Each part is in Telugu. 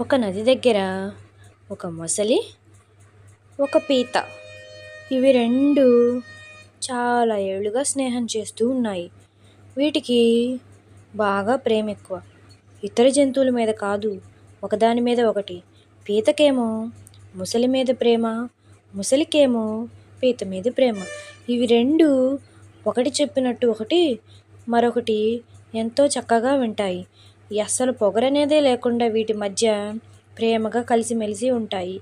ఒక నది దగ్గర ఒక మొసలి ఒక పీత. ఇవి రెండు చాలా ఏళ్ళుగా స్నేహం చేస్తూ ఉన్నాయి. వీటికి బాగా ప్రేమ ఎక్కువ ఇతర జంతువుల మీద కాదు ఒకదాని మీద ఒకటి. పీతకేమో ముసలి మీద ప్రేమ ముసలికేమో పీత మీద ప్రేమ. ఇవి రెండు ఒకటి చెప్పినట్టు ఒకటి మరొకటి ఎంతో చక్కగా వింటాయి. అస్సలు పొగరనేదే లేకుండా వీటి మధ్య ప్రేమగా కలిసిమెలిసి ఉంటాయి.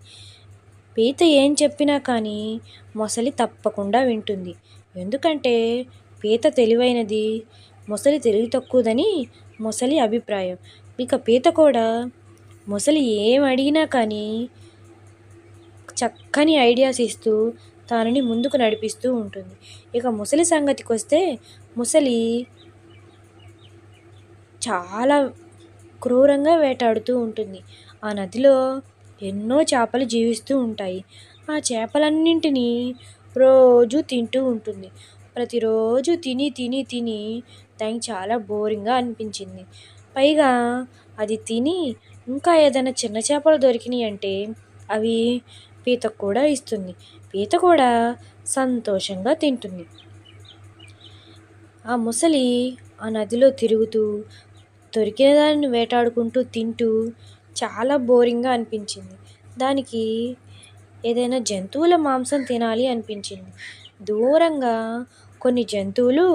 పీత ఏం చెప్పినా కానీ మొసలి తప్పకుండా వింటుంది. ఎందుకంటే పీత తెలివైనది మొసలి తెలివి తక్కువదని మొసలి అభిప్రాయం. ఇక పీత కూడా మొసలి ఏం అడిగినా కానీ చక్కని ఐడియాస్ ఇస్తూ తనని ముందుకు నడిపిస్తూ ఉంటుంది. ఇక ముసలి సంగతికి వస్తే ముసలి చాలా క్రూరంగా వేటాడుతూ ఉంటుంది. ఆ నదిలో ఎన్నో చేపలు జీవిస్తూ ఉంటాయి. ఆ చేపలన్నింటినీ రోజు తింటూ ఉంటుంది. ప్రతిరోజు తిని తిని తిని దానికి చాలా బోరింగ్గా అనిపించింది. పైగా అది తిని ఇంకా ఏదైనా చిన్న చేపలు దొరికినాయి అంటే అవి పీతకు కూడా ఇస్తుంది. పీత కూడా సంతోషంగా తింటుంది. ఆ ముసలి ఆ నదిలో తిరుగుతూ దొరికిన దాన్ని వేటాడుకుంటూ తింటూ చాలా బోరింగ్గా అనిపించింది. దానికి ఏదైనా జంతువుల మాంసం తినాలి అనిపించింది. దూరంగా కొన్ని జంతువులు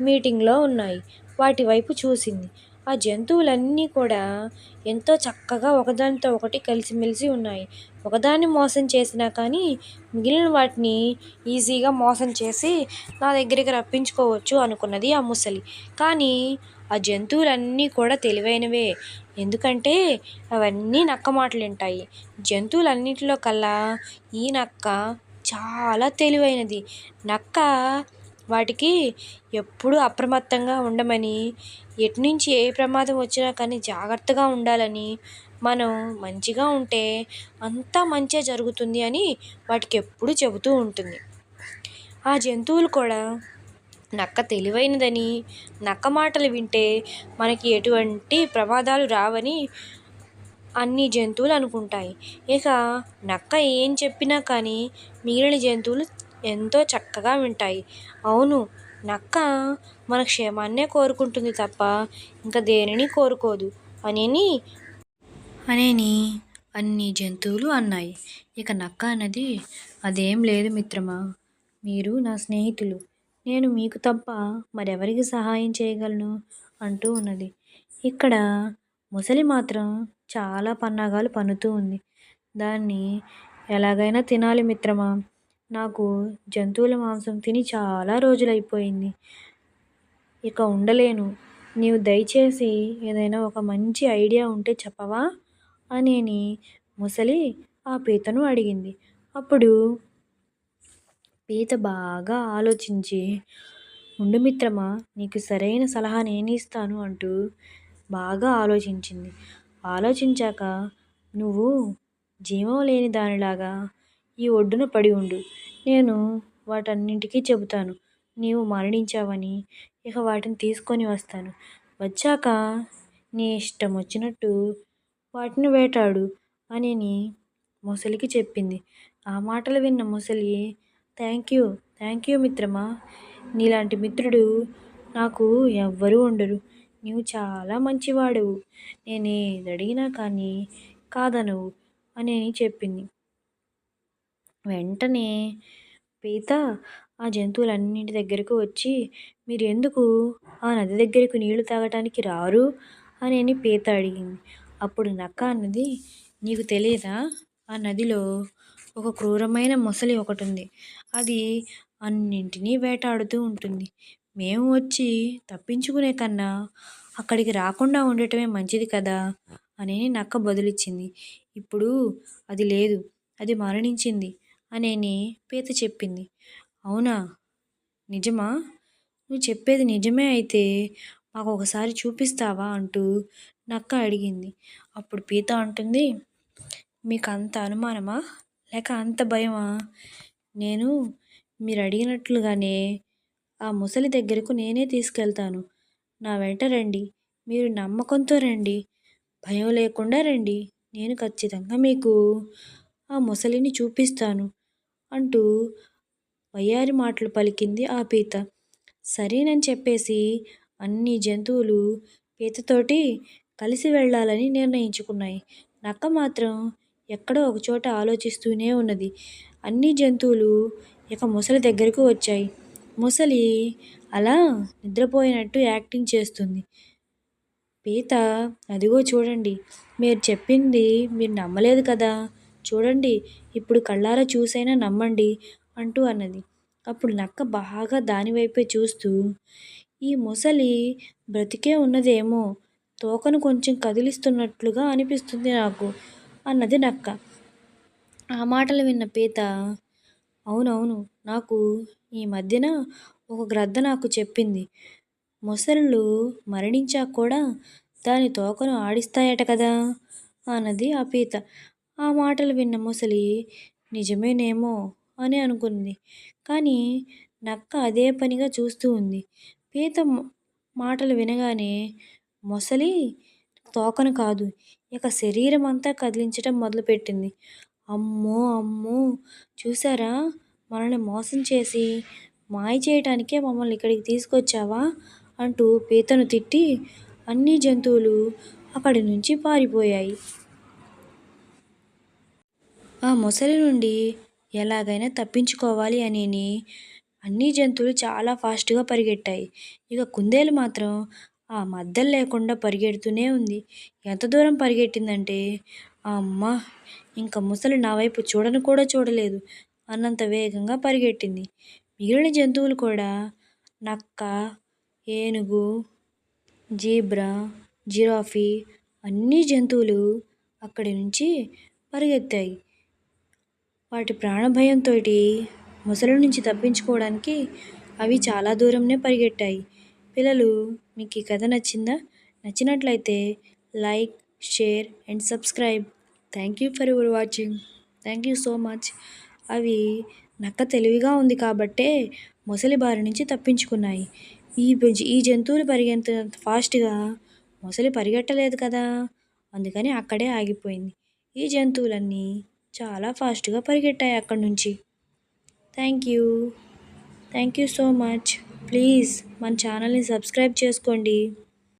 మీటింగ్లో ఉన్నాయి. వాటి వైపు చూసింది. ఆ జంతువులన్నీ కూడా ఎంతో చక్కగా ఒకదానితో ఒకటి కలిసిమెలిసి ఉన్నాయి. ఒకదాన్ని మోసం చేసినా కానీ మిగిలిన వాటిని ఈజీగా మోసం చేసి నా దగ్గరికి రప్పించుకోవచ్చు అనుకున్నది ఆ ముసలి. కానీ ఆ జంతువులన్నీ కూడా తెలివైనవే. ఎందుకంటే అవన్నీ నక్క మాటలు వింటాయి జంతువులన్నింటిలో కల్లా ఈ నక్క చాలా తెలివైనది. నక్క వాటికి ఎప్పుడూ అప్రమత్తంగా ఉండమని ఎటునుంచి ఏ ప్రమాదం వచ్చినా కానీ జాగ్రత్తగా ఉండాలని మనం మంచిగా ఉంటే అంతా మంచే జరుగుతుంది అని వాటికి ఎప్పుడూ చెబుతూ ఉంటుంది. ఆ జంతువులు కూడా నక్క తెలివైనదని నక్క మాటలు వింటే మనకి ఎటువంటి ప్రమాదాలు రావని అన్ని జంతువులు అనుకుంటాయి. ఇక నక్క ఏం చెప్పినా కానీ మిగిలిన జంతువులు ఎంతో చక్కగా వింటాయి. అవును నక్క మన క్షేమాన్నే కోరుకుంటుంది తప్ప ఇంకా దేనిని కోరుకోదు. అనేని? అనేని అన్ని జంతువులు అన్నాయి. ఇక నక్క అన్నది అదేం లేదు మిత్రమా మీరు నా స్నేహితులు. నేను మీకు తప్ప మరెవరికి సహాయం చేయగలను? అంటూ ఉన్నది. ఇక్కడ ముసలి మాత్రం చాలా పన్నాగాలు పన్నుతూ ఉంది. దాన్ని ఎలాగైనా తినాలి మిత్రమా? నాకు జంతువుల మాంసం తిని చాలా రోజులైపోయింది. ఇక ఉండలేను. నీవు దయచేసి ఏదైనా ఒక మంచి ఐడియా ఉంటే చెప్పవా? అనేని ముసలి ఆ పీతను అడిగింది. అప్పుడు పీత బాగా ఆలోచించి ఉండు మిత్రమా నీకు సరైన సలహా నేను ఇస్తాను అంటూ బాగా ఆలోచించింది. ఆలోచించాక నువ్వు జీవం లేని దానిలాగా ఈ ఒడ్డున పడి ఉండు. నేను వాటన్నింటికీ చెబుతాను. నీవు మరణించావని ఇక వాటిని తీసుకొని వస్తాను. వచ్చాక నీ ఇష్టం వచ్చినట్టు వాటిని వేటాడు అని ముసలికి చెప్పింది. ఆ మాటలు విన్న ముసలి థ్యాంక్ యూ థ్యాంక్ యూ మిత్రమా. నీలాంటి మిత్రుడు నాకు ఎవ్వరూ ఉండరు. నీవు చాలా మంచివాడవు. నేను అడిగినా కానీ కాదనవు అని చెప్పింది. వెంటనే పీత ఆ జంతువులన్నింటి దగ్గరకు వచ్చి మీరు ఎందుకు ఆ నది దగ్గరకు నీళ్ళు తాగటానికి రారు? అని పీత అడిగింది. అప్పుడు నక్క అన్నది నీకు తెలియదా ఆ నదిలో ఒక క్రూరమైన మొసలి ఒకటి ఉంది అది అన్నింటినీ వేటాడుతూ ఉంటుంది. మేము వచ్చి తప్పించుకునే కన్నా అక్కడికి రాకుండా ఉండటమే మంచిది కదా? అని నక్క బదులిచ్చింది. ఇప్పుడు అది లేదు. అది మరణించింది. అనేని పీత చెప్పింది. అవునా? నిజమా? నువ్వు చెప్పేది నిజమే అయితే మాకు ఒకసారి చూపిస్తావా అంటూ నక్క అడిగింది. అప్పుడు పీత అంటుంది మీకు అంత అనుమానమా? లేక అంత భయమా? నేను మీరు అడిగినట్లుగానే ఆ ముసలి దగ్గరకు నేనే తీసుకెళ్తాను. నా వెంట రండి. మీరు నమ్మకంతో రండి. భయం లేకుండా రండి. నేను ఖచ్చితంగా మీకు ఆ మొసలిని చూపిస్తాను అంటూ వయ్యారి మాటలు పలికింది ఆ పీత. సరేనని చెప్పేసి అన్ని జంతువులు పీతతోటి కలిసి వెళ్ళాలని నిర్ణయించుకున్నాయి. నక్క మాత్రం ఎక్కడో ఒకచోట ఆలోచిస్తూనే ఉన్నది. అన్ని జంతువులు ఇక ముసలి దగ్గరకు వచ్చాయి. ముసలి అలా నిద్రపోయినట్టు యాక్టింగ్ చేస్తుంది. పీత అదిగో చూడండి మీరు చెప్పింది మీరు నమ్మలేదు కదా? చూడండి ఇప్పుడు కళ్ళారా చూసైనా నమ్మండి అంటూ అన్నది. అప్పుడు నక్క బాగా దానివైపే చూస్తూ ఈ ముసలి బ్రతికే ఉన్నదేమో తోకను కొంచెం కదిలిస్తున్నట్లుగా అనిపిస్తుంది నాకు అన్నది నక్క. ఆ మాటలు విన్న పీత అవునవును నాకు ఈ మధ్యన ఒక గ్రద్ద నాకు చెప్పింది. మొసళ్ళు మరణించాక కూడా దాని తోకను ఆడిస్తాయట కదా అన్నది ఆ పీత. ఆ మాటలు విన్న ముసలి నిజమేనేమో అని అనుకుంది. కానీ నక్క అదే పనిగా చూస్తూ ఉంది. పీత మాటలు వినగానే మొసలి తోకను కాదు ఇక శరీరం అంతా కదిలించడం మొదలుపెట్టింది. అమ్మో అమ్మో చూసారా మనల్ని మోసం చేసి మాయ చేయటానికే మమ్మల్ని ఇక్కడికి తీసుకొచ్చావా? అంటూ పీతను తిట్టి అన్ని జంతువులు అక్కడి నుంచి పారిపోయాయి. ఆ మొసలి నుండి ఎలాగైనా తప్పించుకోవాలి అని అన్ని జంతువులు చాలా ఫాస్ట్గా పరిగెట్టాయి. ఇక కుందేలు మాత్రం ఆ మద్దలు లేకుండా పరిగెడుతూనే ఉంది. ఎంత దూరం పరిగెట్టిందంటే అమ్మ! ఇంకా ముసలి నా వైపు చూడను కూడా చూడలేదు. అన్నంత వేగంగా పరిగెట్టింది. మిగిలిన జంతువులు కూడా నక్క ఏనుగు జీబ్రా జిరాఫీ అన్ని జంతువులు అక్కడి నుంచి పరిగెత్తాయి. వాటి ప్రాణభయంతో మొసలి నుంచి తప్పించుకోవడానికి అవి చాలా దూరంనే పరిగెట్టాయి. పిల్లలు మీకు ఈ కథ నచ్చిందా? నచ్చినట్లయితే like share and subscribe. Thank you for your watching. Thank you so much. అవి నక్క తెలివిగా ఉంది కాబట్టే మొసలి బారి నుంచి తప్పించుకున్నాయి. ఈ ఈ జంతువులు పరిగెంత ఫాస్ట్గా మొసలి పరిగెట్టలేదు కదా? అందుకని అక్కడే ఆగిపోయింది. ఈ జంతువులన్నీ చాలా ఫాస్ట్గా పరిగెట్టాయి అక్కడి నుంచి. Thank you. Thank you so much. Please మన ఛానల్ని సబ్స్క్రైబ్ చేసుకోండి.